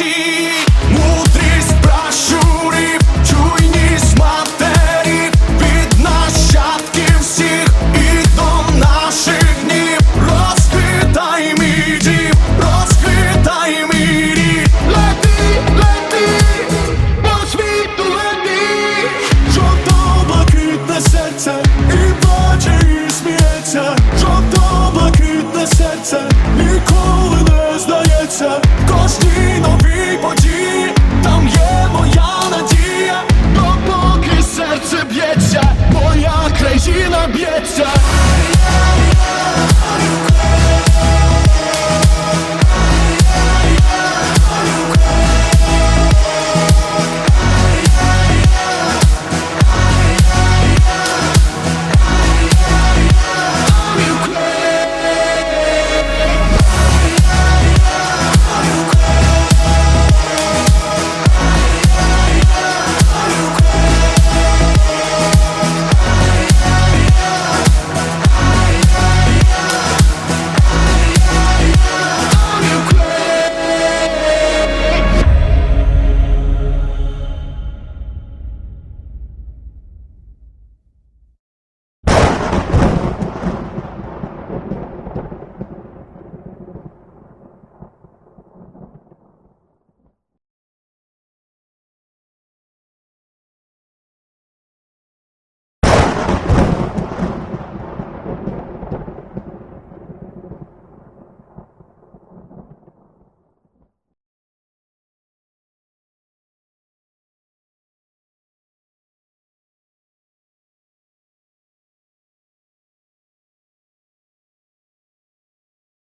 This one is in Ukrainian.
очі, мудрість пращурів, чуйність матерів від нащадків всіх і до наших днів. Розквітай мій дім, розквітай Лети, лети, по світу лети, жовто блакитне серце, і плаче, і сміється, жовто блакитне серце, ніколи не здається.